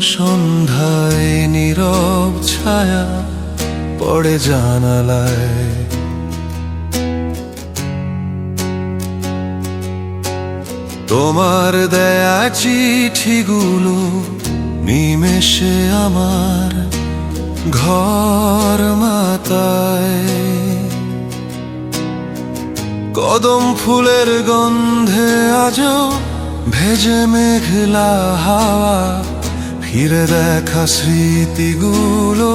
সন্ধ্যায় নীরব ছায়া পড়ে জানালায়। তোমার দেয়া চিঠিগুলো নিমেষে আমার ঘর মাতায়। কদম ফুলের গন্ধে আজও ভেজে মেঘলা হাওয়া, ফিরে দেখা স্মৃতিগুলো,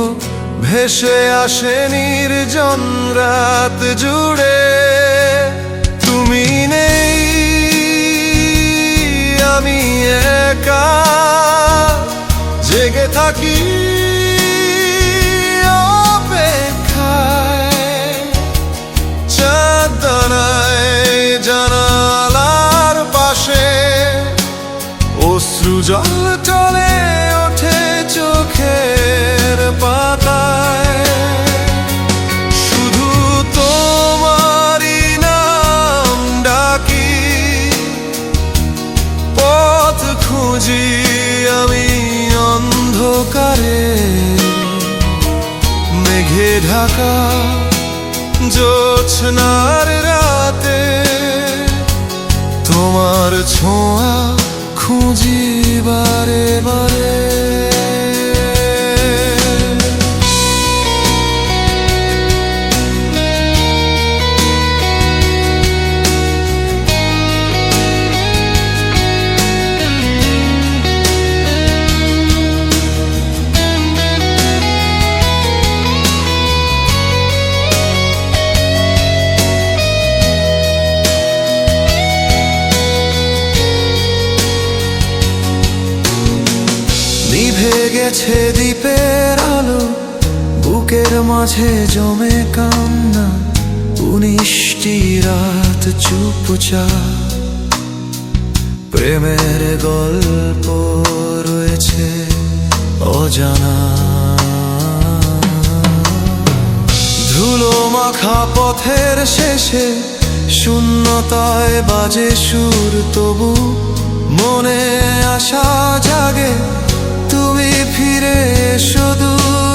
ভেসে আসে নির্জন রাত জুড়ে। তুমি নেই, আমি একা, জেগে থাকি জল টলে ওঠে চোখের পাতায়। শুধু তোমারই নাম ডাকি, পথ খুঁজি আমি অন্ধকারে। মেঘে ঢাকা জোছনার রাতে তোমার ছোঁয়া খুঁজি বারে বারে নিভে গেছে দ্বীপের আলো, বুকের মাঝে জমে কান্না উনিশটি রাত চুপচাপ। প্রেমের গল্প রয়েছে অজানা। ধুলো মাখা পথের শেষে শূন্যতায় বাজে সুর, তবু মনে আশা জাগে ফিরে দূর।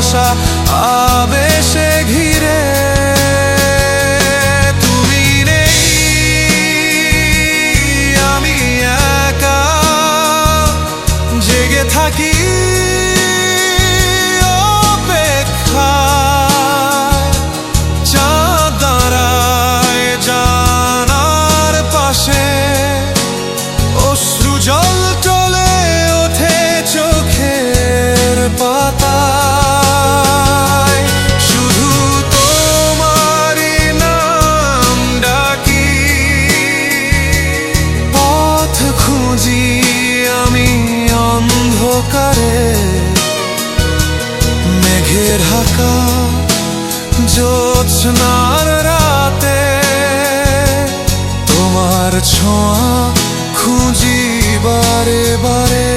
ভালোবাসা আবেশে ঘিরে। তুমি নেই আমি একা। জেগে থাকি জানার পাশে জল অন্ধকারে, মেঘের হাকা জ্যোৎস্নার রাতে, তোমার ছোঁয়া খুঁজি বারে বারে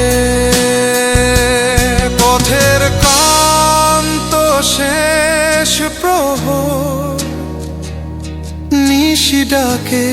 পথের কান্ত শেষ প্রহর, নিশি ডাকে